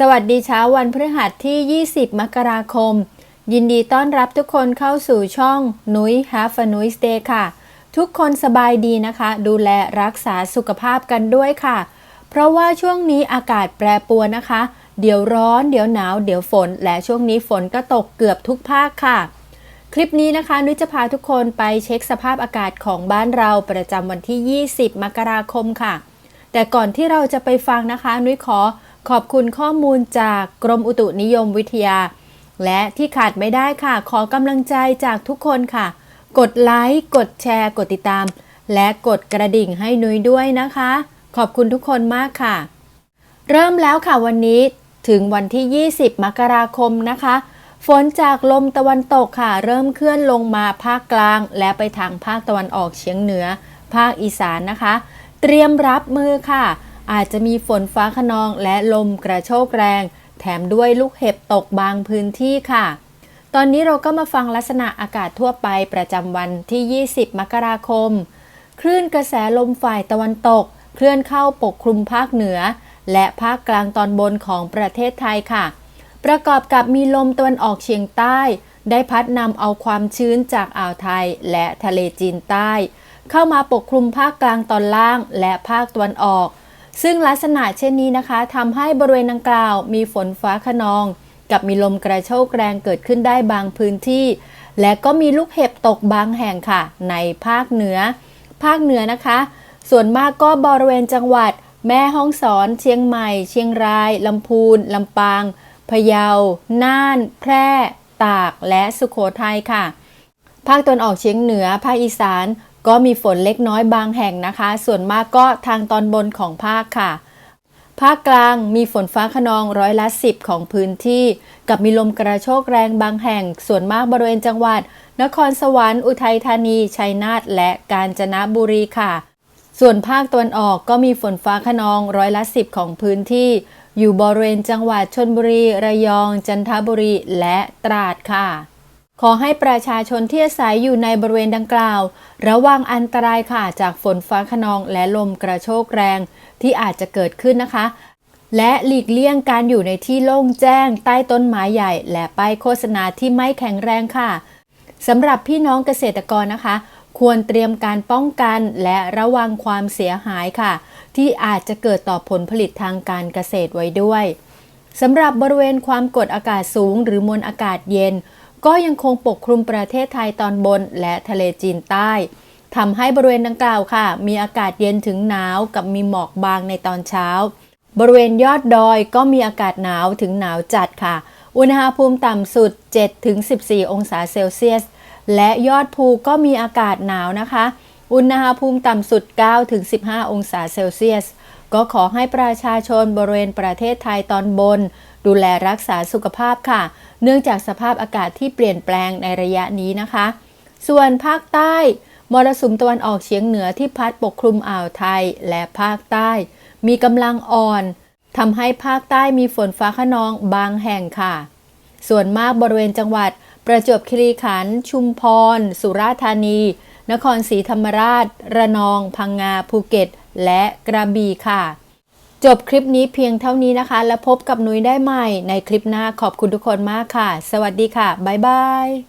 สวัสดีเช้าวันพฤหัสที่ 20 มกราคม ยินดีต้อนรับทุกคนเข้าสู่ช่องนุ้ย Have a Nuis Day ค่ะ ทุกคนสบายดีนะคะ ดูแลรักษาสุขภาพกันด้วยค่ะ เพราะว่าช่วงนี้อากาศแปรปรวนนะคะ เดี๋ยวร้อน เดี๋ยวหนาว เดี๋ยวฝน และช่วงนี้ฝนก็ตกเกือบทุกภาคค่ะ คลิปนี้นะคะ นุ้ยจะพาทุกคนไปเช็คสภาพอากาศของบ้านเราประจำวันที่ 20 มกราคมค่ะ แต่ก่อนที่เราจะไปฟังนะคะ นุ้ยขอ ขอบคุณข้อมูลจากกรมอุตุนิยมวิทยา และที่ขาดไม่ได้ค่ะ ขอกำลังใจจากทุกคนค่ะ กดไลค์ กดแชร์ กดติดตาม และกดกระดิ่งให้นุ้ยด้วยนะคะ ขอบคุณทุกคนมากค่ะ เริ่มแล้วค่ะวันนี้ถึงวันที่ 20 มกราคมนะคะ ฝนจากลมตะวันตกค่ะ เริ่มเคลื่อนลงมาภาคกลาง และไปทางภาคตะวันออกเฉียงเหนือ ภาคอีสานนะคะ เตรียมรับมือค่ะ อาจจะมีฝนฟ้าขนองและลมกระโชกแรง แถมด้วยลูกเห็บตกบางพื้นที่ค่ะ ตอนนี้เราก็มาฟังลักษณะอากาศทั่วไปประจำวันที่ 20 มกราคม คลื่นกระแสลมฝ่ายตะวันตก เคลื่อนเข้าปกคลุมภาคเหนือ และภาคกลางตอนบนของประเทศไทยค่ะ ประกอบกับมีลมตะวันออกเฉียงใต้ ได้พัดนำเอาความชื้นจากอ่าวไทยและทะเลจีนใต้ เข้ามาปกคลุมภาคกลางตอนล่างและภาคตะวันออก ซึ่งลักษณะเช่นนี้นะคะทำให้บริเวณดังกล่าว มีฝนฟ้าขนอง กับมีลมกระโชกแรงเกิดขึ้นได้บางพื้นที่ และก็มีลูกเห็บตกบางแห่งค่ะ ในภาคเหนือ ภาคเหนือนะคะ ส่วนมากก็บริเวณจังหวัด แม่ฮ่องสอน เชียงใหม่ เชียงรายลำพูนลำปางพะเยา น่าน แพร่ ตาก และสุขโขทัยค่ะ ภาคตะวันออกเฉียงเหนือ ภาคอีสาน ก็มีฝนเล็กน้อยบางแห่งนะคะ ส่วนมากก็ทางตอนบนของภาคค่ะ ภาคกลางมีฝนฟ้าขนองร้อยละสิบของพื้นที่ กับมีลมกระโชกแรงบางแห่ง ส่วนมากบริเวณจังหวัด นครสวรรค์อุทัยธานี ชัยนาทและกาญจนบุรีค่ะ ส่วนภาคตะวันออกก็มีฝนฟ้าขนองร้อยละสิบของพื้นที่ อยู่บริเวณจังหวัดชนบุรี ระยอง จันทบุรี และตราดค่ะ ขอให้ประชาชนที่อาศัยอยู่ในบริเวณดังกล่าว ระวังอันตรายค่ะจากฝนฟ้าขนองและลมกระโชกแรงที่อาจจะเกิดขึ้นนะคะ และหลีกเลี่ยงการอยู่ในที่โล่งแจ้ง ใต้ต้นไม้ใหญ่ และป้ายโฆษณาที่ไม่แข็งแรงค่ะสำหรับพี่น้องเกษตรกรนะคะ ควรเตรียมการป้องกันและระวังความเสียหายค่ะ ที่อาจจะเกิดต่อผลผลิตทางการเกษตรไว้ด้วยสำหรับบริเวณความกดอากาศสูง หรือมวลอากาศเย็น ก็ยังคงปกคลุมประเทศไทยตอนบนและทะเลจีนใต้ทำให้บริเวณดังกล่าวค่ะ มีอากาศเย็นถึงหนาวกับมีหมอกบางในตอนเช้า บริเวณยอดดอยก็มีอากาศหนาวถึงหนาวจัดค่ะ อุณหภูมิต่ำสุด 7-14 องศาเซลเซียส และยอดภูก็มีอากาศหนาวนะคะ อุณหภูมิต่ำสุด 9-15 องศาเซลเซียส ก็ขอให้ประชาชนบริเวณประเทศไทยตอนบน ดูแลรักษาสุขภาพค่ะ เนื่องจากสภาพอากาศที่เปลี่ยนแปลงในระยะนี้นะคะ ส่วนภาคใต้มรสุมตะวันออกเฉียงเหนือที่พัดปกคลุมอ่าวไทยและภาคใต้ มีกำลังอ่อนทำให้ภาคใต้มีฝนฟ้าขนองบางแห่งค่ะ ส่วนมากบริเวณจังหวัด ประจวบคีรีขันธ์ชุมพร สุราษฎร์ธานี นครศรีธรรมราช ระนอง พังงาภูเก็ต และกระบี่ค่ะ จบคลิปนี้เพียงเท่านี้นะคะ แล้วพบกับนุ้ยได้ใหม่ในคลิปหน้าขอบคุณทุกคนมากค่ะ สวัสดีค่ะ บ๊ายบาย